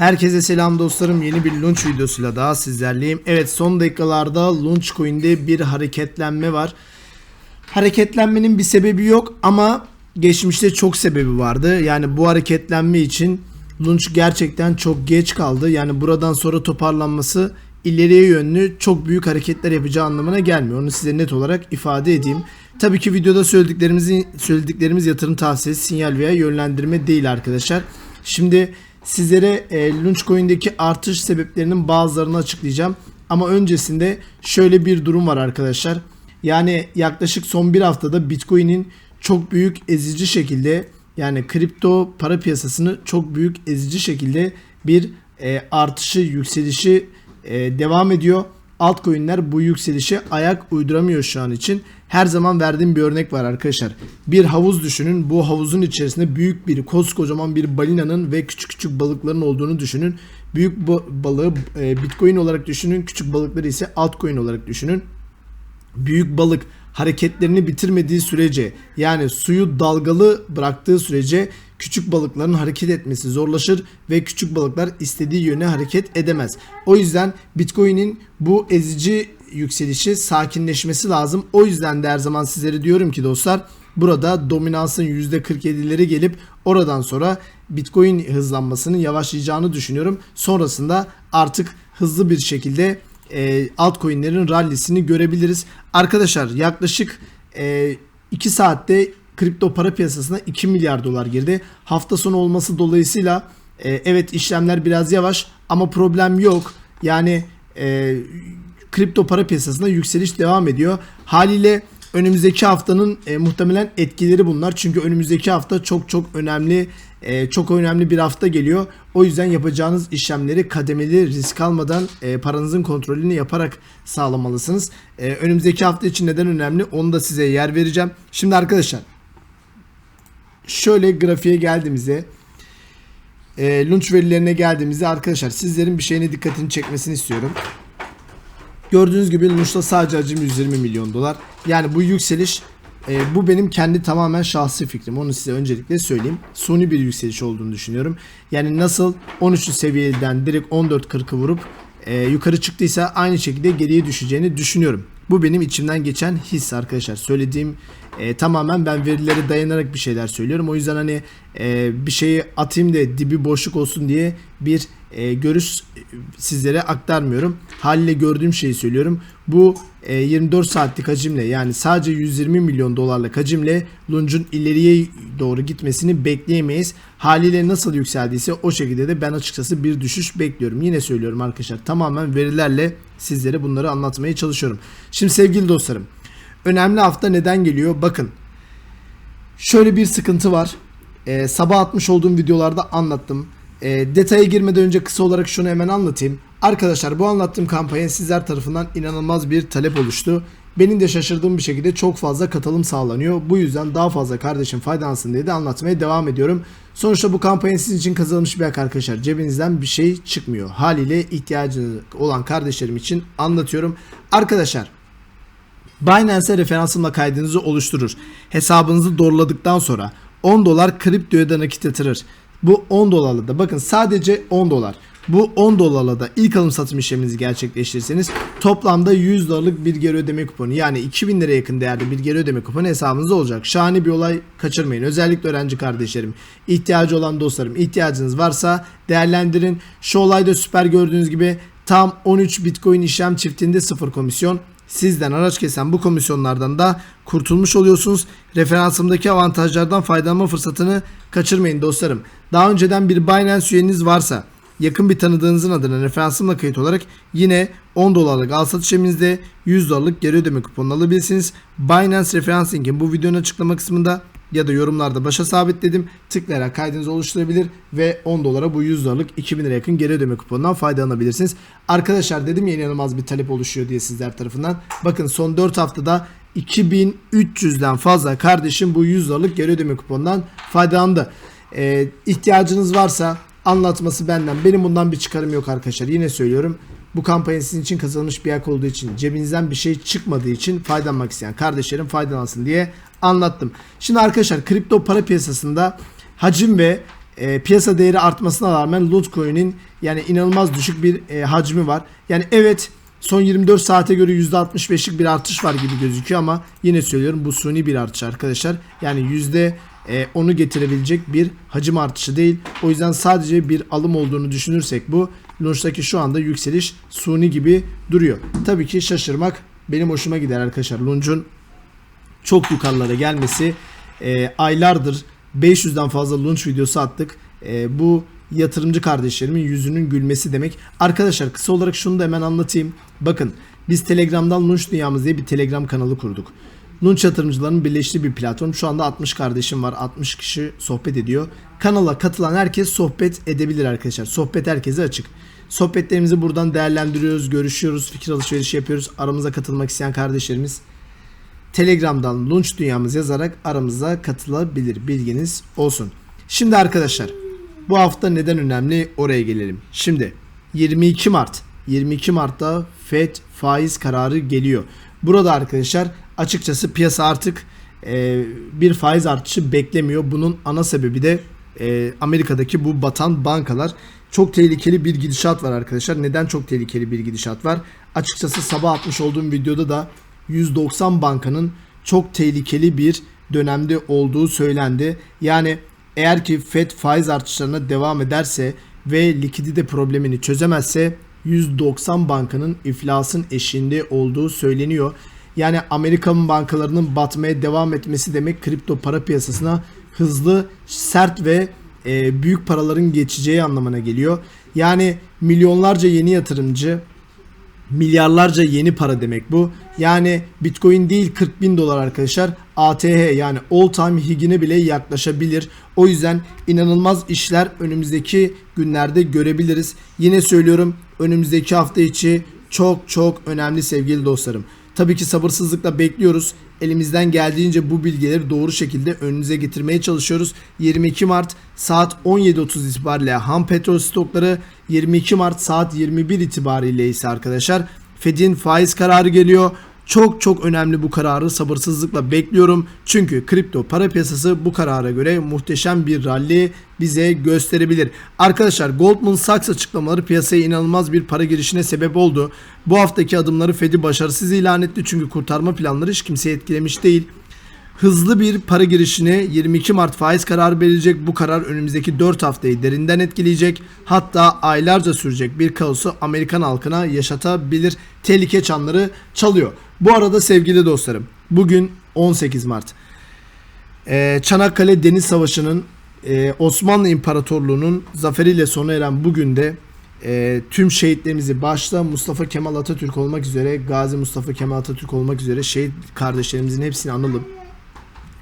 Herkese selam dostlarım. Yeni bir launch videosuyla daha sizlerleyim. Evet son dakikalarda Launchcoin'de bir hareketlenme var. Hareketlenmenin bir sebebi yok ama geçmişte çok sebebi vardı. Yani bu hareketlenme için Launch gerçekten çok geç kaldı. Yani buradan sonra toparlanması ileriye yönlü çok büyük hareketler yapacağı anlamına gelmiyor. Onu size net olarak ifade edeyim. Tabii ki videoda söylediklerimizi söylediklerimiz yatırım tavsiyesi, sinyal veya yönlendirme değil arkadaşlar. Şimdi sizlere e, Launchcoin'deki artış sebeplerinin bazılarını açıklayacağım. Ama öncesinde şöyle bir durum var arkadaşlar. Yani yaklaşık son bir haftada Bitcoin'in çok büyük ezici şekilde yani kripto para piyasasını çok büyük ezici şekilde bir e, artışı, yükselişi e, devam ediyor. Altcoin'ler bu yükselişe ayak uyduramıyor şu an için. Her zaman verdiğim bir örnek var arkadaşlar. Bir havuz düşünün. Bu havuzun içerisinde büyük bir koskocaman bir balinanın ve küçük küçük balıkların olduğunu düşünün. Büyük ba- balığı e, Bitcoin olarak düşünün. Küçük balıkları ise altcoin olarak düşünün büyük balık hareketlerini bitirmediği sürece yani suyu dalgalı bıraktığı sürece küçük balıkların hareket etmesi zorlaşır ve küçük balıklar istediği yöne hareket edemez. O yüzden Bitcoin'in bu ezici yükselişi sakinleşmesi lazım. O yüzden de her zaman sizlere diyorum ki dostlar burada dominansın %47'leri gelip oradan sonra Bitcoin hızlanmasının yavaşlayacağını düşünüyorum. Sonrasında artık hızlı bir şekilde e, altcoin'lerin rallisini görebiliriz. Arkadaşlar yaklaşık 2 saatte kripto para piyasasına 2 milyar dolar girdi. Hafta sonu olması dolayısıyla e, evet işlemler biraz yavaş ama problem yok. Yani e, kripto para piyasasında yükseliş devam ediyor. Haliyle önümüzdeki haftanın e, muhtemelen etkileri bunlar. Çünkü önümüzdeki hafta çok çok önemli e, çok önemli bir hafta geliyor. O yüzden yapacağınız işlemleri kademeli risk almadan e, paranızın kontrolünü yaparak sağlamalısınız. E, önümüzdeki hafta için neden önemli onu da size yer vereceğim. Şimdi arkadaşlar şöyle grafiğe geldiğimizde e, launch verilerine geldiğimizde arkadaşlar sizlerin bir şeyine dikkatini çekmesini istiyorum. Gördüğünüz gibi Launch'ta sadece hacim 120 milyon dolar. Yani bu yükseliş e, bu benim kendi tamamen şahsi fikrim. Onu size öncelikle söyleyeyim. Suni bir yükseliş olduğunu düşünüyorum. Yani nasıl 13 seviyeden direkt 14.40'ı vurup e, yukarı çıktıysa aynı şekilde geriye düşeceğini düşünüyorum. Bu benim içimden geçen his arkadaşlar. Söylediğim e, tamamen ben verilere dayanarak bir şeyler söylüyorum. O yüzden hani e, bir şeyi atayım da dibi boşluk olsun diye bir e, görüş sizlere aktarmıyorum. Haliyle gördüğüm şeyi söylüyorum. Bu e, 24 saatlik hacimle yani sadece 120 milyon dolarlık hacimle Lunge'un ileriye doğru gitmesini bekleyemeyiz. Haliyle nasıl yükseldiyse o şekilde de ben açıkçası bir düşüş bekliyorum. Yine söylüyorum arkadaşlar tamamen verilerle sizlere bunları anlatmaya çalışıyorum. Şimdi sevgili dostlarım önemli hafta neden geliyor? Bakın şöyle bir sıkıntı var. Ee, sabah atmış olduğum videolarda anlattım. Ee, detaya girmeden önce kısa olarak şunu hemen anlatayım. Arkadaşlar bu anlattığım kampanya sizler tarafından inanılmaz bir talep oluştu. Benim de şaşırdığım bir şekilde çok fazla katılım sağlanıyor. Bu yüzden daha fazla kardeşim faydalansın diye de anlatmaya devam ediyorum. Sonuçta bu kampanya sizin için kazanılmış bir hak arkadaşlar. Cebinizden bir şey çıkmıyor. Haliyle ihtiyacınız olan kardeşlerim için anlatıyorum. Arkadaşlar Binance'e referansımla kaydınızı oluşturur. Hesabınızı doğruladıktan sonra 10 dolar kriptoya da nakit yatırır. Bu 10 dolarla da bakın sadece 10 dolar. Bu 10 dolarla da ilk alım satım işleminizi gerçekleştirirseniz toplamda 100 dolarlık bir geri ödeme kuponu yani 2000 liraya yakın değerde bir geri ödeme kuponu hesabınızda olacak. Şahane bir olay kaçırmayın. Özellikle öğrenci kardeşlerim, ihtiyacı olan dostlarım, ihtiyacınız varsa değerlendirin. Şu olayda süper gördüğünüz gibi tam 13 Bitcoin işlem çiftinde sıfır komisyon sizden araç kesen bu komisyonlardan da kurtulmuş oluyorsunuz. Referansımdaki avantajlardan faydalanma fırsatını kaçırmayın dostlarım. Daha önceden bir Binance üyeniz varsa yakın bir tanıdığınızın adına referansımla kayıt olarak yine 10 dolarlık al satış eminizde 100 dolarlık geri ödeme kuponunu alabilirsiniz. Binance referans linkin bu videonun açıklama kısmında ya da yorumlarda başa sabitledim. Tıklayarak kaydınızı oluşturabilir ve 10 dolara bu 100 dolarlık 2000 lira yakın geri ödeme kuponundan faydalanabilirsiniz. Arkadaşlar dedim ya inanılmaz bir talep oluşuyor diye sizler tarafından. Bakın son 4 haftada 2300'den fazla kardeşim bu 100 dolarlık geri ödeme kuponundan faydalandı. Ee, ihtiyacınız varsa anlatması benden. Benim bundan bir çıkarım yok arkadaşlar. Yine söylüyorum. Bu kampanya sizin için kazanılmış bir hak olduğu için cebinizden bir şey çıkmadığı için faydalanmak isteyen kardeşlerim faydalansın diye anlattım. Şimdi arkadaşlar kripto para piyasasında hacim ve e, piyasa değeri artmasına rağmen Litecoin'in yani inanılmaz düşük bir e, hacmi var. Yani evet son 24 saate göre %65'lik bir artış var gibi gözüküyor ama yine söylüyorum bu suni bir artış arkadaşlar. Yani yüzde e, onu getirebilecek bir hacim artışı değil. O yüzden sadece bir alım olduğunu düşünürsek bu Launch'taki şu anda yükseliş suni gibi duruyor. Tabii ki şaşırmak benim hoşuma gider arkadaşlar. Launch'un çok yukarılara gelmesi e, aylardır 500'den fazla launch videosu attık. E, bu yatırımcı kardeşlerimin yüzünün gülmesi demek. Arkadaşlar kısa olarak şunu da hemen anlatayım. Bakın biz Telegram'dan Launch Dünyamız diye bir Telegram kanalı kurduk. Launch yatırımcılarının birleştiği bir platform. Şu anda 60 kardeşim var. 60 kişi sohbet ediyor. Kanala katılan herkes sohbet edebilir arkadaşlar. Sohbet herkese açık. Sohbetlerimizi buradan değerlendiriyoruz, görüşüyoruz, fikir alışverişi yapıyoruz. Aramıza katılmak isteyen kardeşlerimiz Telegram'dan Launch Dünyamız yazarak aramıza katılabilir. Bilginiz olsun. Şimdi arkadaşlar bu hafta neden önemli oraya gelelim. Şimdi 22 Mart 22 Mart'ta FED faiz kararı geliyor. Burada arkadaşlar açıkçası piyasa artık e, bir faiz artışı beklemiyor. Bunun ana sebebi de e, Amerika'daki bu batan bankalar. Çok tehlikeli bir gidişat var arkadaşlar. Neden çok tehlikeli bir gidişat var? Açıkçası sabah atmış olduğum videoda da 190 bankanın çok tehlikeli bir dönemde olduğu söylendi. Yani eğer ki FED faiz artışlarına devam ederse ve likidite problemini çözemezse 190 bankanın iflasın eşiğinde olduğu söyleniyor. Yani Amerikan bankalarının batmaya devam etmesi demek kripto para piyasasına hızlı, sert ve e, büyük paraların geçeceği anlamına geliyor. Yani milyonlarca yeni yatırımcı milyarlarca yeni para demek bu. Yani Bitcoin değil 40 bin dolar arkadaşlar. ATH yani all time higine bile yaklaşabilir. O yüzden inanılmaz işler önümüzdeki günlerde görebiliriz. Yine söylüyorum önümüzdeki hafta içi çok çok önemli sevgili dostlarım. Tabii ki sabırsızlıkla bekliyoruz. Elimizden geldiğince bu bilgileri doğru şekilde önünüze getirmeye çalışıyoruz. 22 Mart saat 17.30 itibariyle ham petrol stokları 22 Mart saat 21 itibariyle ise arkadaşlar Fed'in faiz kararı geliyor. Çok çok önemli bu kararı sabırsızlıkla bekliyorum. Çünkü kripto para piyasası bu karara göre muhteşem bir rally bize gösterebilir. Arkadaşlar Goldman Sachs açıklamaları piyasaya inanılmaz bir para girişine sebep oldu. Bu haftaki adımları Fed'i başarısız ilan etti çünkü kurtarma planları hiç kimseyi etkilemiş değil. Hızlı bir para girişine 22 Mart faiz kararı verilecek. Bu karar önümüzdeki 4 haftayı derinden etkileyecek. Hatta aylarca sürecek bir kaosu Amerikan halkına yaşatabilir. Tehlike çanları çalıyor. Bu arada sevgili dostlarım bugün 18 Mart. Ee, Çanakkale Deniz Savaşı'nın e, Osmanlı İmparatorluğu'nun zaferiyle sona eren bugün de e, tüm şehitlerimizi başta Mustafa Kemal Atatürk olmak üzere Gazi Mustafa Kemal Atatürk olmak üzere şehit kardeşlerimizin hepsini analım.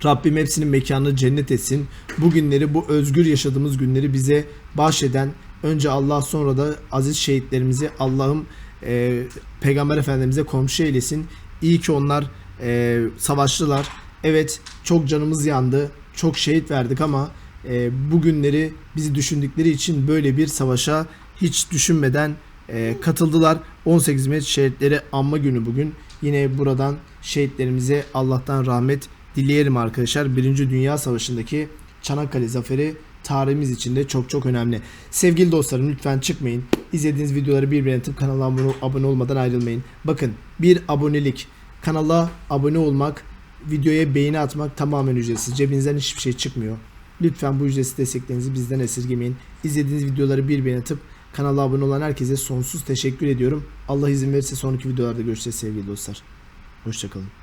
Rabbim hepsinin mekanını cennet etsin. Bu günleri, bu özgür yaşadığımız günleri bize bahşeden önce Allah sonra da aziz şehitlerimizi Allah'ım e, Peygamber Efendimiz'e komşu eylesin. İyi ki onlar e, savaştılar. Evet çok canımız yandı. Çok şehit verdik ama e, bu günleri bizi düşündükleri için böyle bir savaşa hiç düşünmeden e, katıldılar. 18 Mart şehitleri anma günü bugün. Yine buradan şehitlerimize Allah'tan rahmet dileyelim arkadaşlar. Birinci Dünya Savaşı'ndaki Çanakkale zaferi tarihimiz için de çok çok önemli. Sevgili dostlarım lütfen çıkmayın. İzlediğiniz videoları birbirine tıp kanala abone, olmadan ayrılmayın. Bakın bir abonelik, kanala abone olmak, videoya beğeni atmak tamamen ücretsiz. Cebinizden hiçbir şey çıkmıyor. Lütfen bu ücretsiz desteklerinizi bizden esirgemeyin. İzlediğiniz videoları birbirine tıp kanala abone olan herkese sonsuz teşekkür ediyorum. Allah izin verirse sonraki videolarda görüşeceğiz sevgili dostlar. Hoşçakalın.